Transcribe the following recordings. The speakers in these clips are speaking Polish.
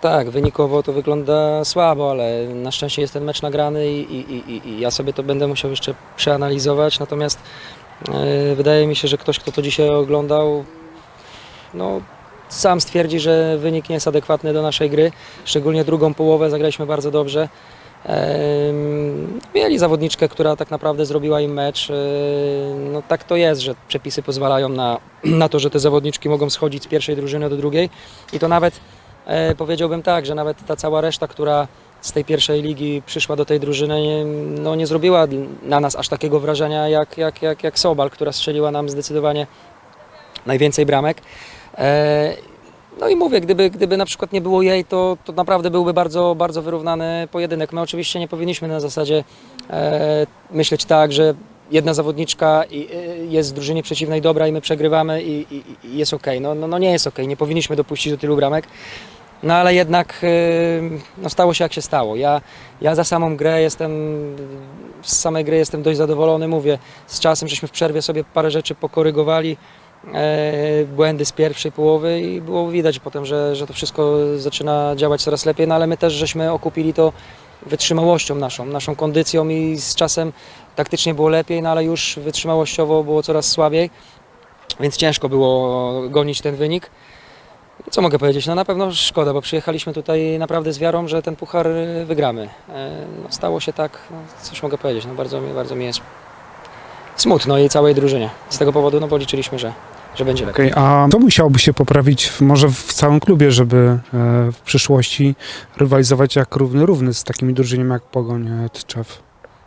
Tak, wynikowo to wygląda słabo, ale na szczęście jest ten mecz nagrany i, i, i, i ja sobie to będę musiał jeszcze przeanalizować. Natomiast e, wydaje mi się, że ktoś, kto to dzisiaj oglądał, no, sam stwierdzi, że wynik nie jest adekwatny do naszej gry. Szczególnie drugą połowę zagraliśmy bardzo dobrze. Mieli zawodniczkę, która tak naprawdę zrobiła im mecz. E, No tak to jest, że przepisy pozwalają na, na to, że te zawodniczki mogą schodzić z pierwszej drużyny do drugiej. I to nawet powiedziałbym tak, że nawet ta cała reszta, która z tej pierwszej ligi przyszła do tej drużyny, nie, no nie zrobiła na nas aż takiego wrażenia jak, jak, jak, jak Sobal, która strzeliła nam zdecydowanie najwięcej bramek. E, no i mówię, gdyby, gdyby na przykład nie było jej, to, to naprawdę byłby bardzo, bardzo wyrównany pojedynek. My oczywiście nie powinniśmy na zasadzie e, myśleć tak, że jedna zawodniczka e, jest w drużynie przeciwnej dobra i my przegrywamy i, i, i jest ok. No, no, no nie jest ok, nie powinniśmy dopuścić do tylu bramek. No ale jednak e, no, stało się jak się stało. Ja, ja za samą grę jestem, z samej gry jestem dość zadowolony. Mówię, z czasem żeśmy w przerwie sobie parę rzeczy pokorygowali e, błędy z pierwszej połowy i było widać potem, że, że to wszystko zaczyna działać coraz lepiej, no ale my też żeśmy okupili to wytrzymałością naszą, naszą kondycją i z czasem taktycznie było lepiej, no ale już wytrzymałościowo było coraz słabiej, więc ciężko było gonić ten wynik. Co mogę powiedzieć? No na pewno szkoda, bo przyjechaliśmy tutaj naprawdę z wiarą, że ten puchar e, wygramy. E, No, stało się tak, no, coś mogę powiedzieć, no bardzo, bardzo mi jest smutno i całej drużynie. Z tego powodu, no bo liczyliśmy, że, że będzie lepiej. Okej, a co musiałoby się poprawić w, może w całym klubie, żeby e, w przyszłości rywalizować jak równy równy z takimi drużynami jak Pogoń e, Tczew?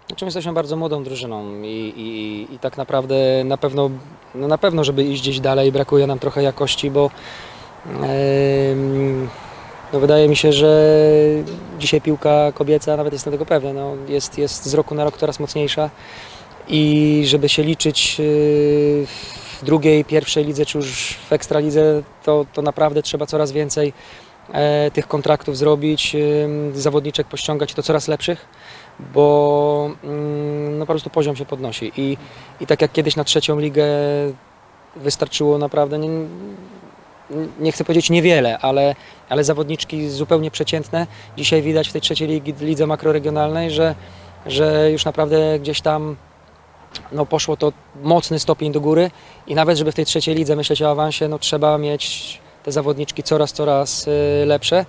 Znaczy, my jesteśmy bardzo młodą drużyną i, i, i tak naprawdę na pewno, no na pewno, żeby iść gdzieś dalej, brakuje nam trochę jakości, bo em, no wydaje mi się, że dzisiaj piłka kobieca, nawet jestem tego pewny, no jest, jest z roku na rok coraz mocniejsza i żeby się liczyć w drugiej, pierwszej lidze czy już w ekstralidze, to, to naprawdę trzeba coraz więcej e, tych kontraktów zrobić, zawodniczek pościągać to coraz lepszych bo mm, no po prostu poziom się podnosi i, i tak jak kiedyś na trzecią ligę wystarczyło naprawdę, nie, nie chcę powiedzieć niewiele, ale, ale zawodniczki zupełnie przeciętne. Dzisiaj widać w tej trzeciej ligi, lidze makroregionalnej, że, że już naprawdę gdzieś tam no, poszło to mocny stopień do góry i nawet żeby w tej trzeciej lidze myśleć o awansie, no trzeba mieć te zawodniczki coraz, coraz y, lepsze.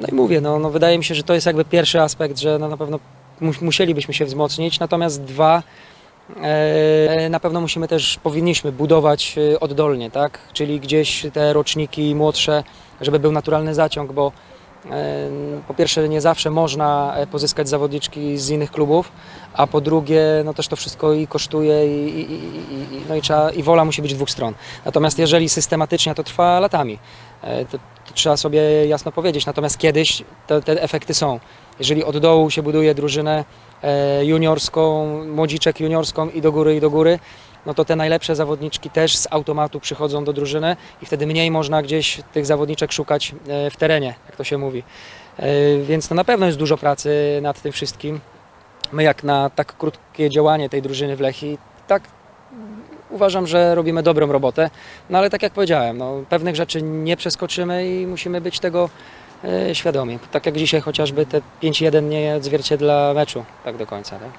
No i mówię, no, no wydaje mi się, że to jest jakby pierwszy aspekt, że no na pewno mu, musielibyśmy się wzmocnić, natomiast dwa, e, na pewno musimy też, powinniśmy budować e, oddolnie, tak? Czyli gdzieś te roczniki młodsze, żeby był naturalny zaciąg, bo po pierwsze nie zawsze można e, pozyskać zawodniczki z innych klubów, a po drugie no też to wszystko i kosztuje i, i, i, no i, trzeba, i wola musi być dwóch stron. Natomiast jeżeli systematycznie to trwa latami, e, to, to trzeba sobie jasno powiedzieć. Natomiast kiedyś te, te efekty są. Jeżeli od dołu się buduje drużynę e, juniorską, młodziczek juniorską i do góry, i do góry, no to te najlepsze zawodniczki też z automatu przychodzą do drużyny i wtedy mniej można gdzieś tych zawodniczek szukać e, w terenie, jak to się mówi. E, Więc to na pewno jest dużo pracy nad tym wszystkim. My jak na tak krótkie działanie tej drużyny w Lechi, tak uważam, że robimy dobrą robotę. No ale tak jak powiedziałem, no, pewnych rzeczy nie przeskoczymy i musimy być tego e, świadomi. Tak jak dzisiaj chociażby te 5-1 nie odzwierciedla meczu tak do końca. Tak?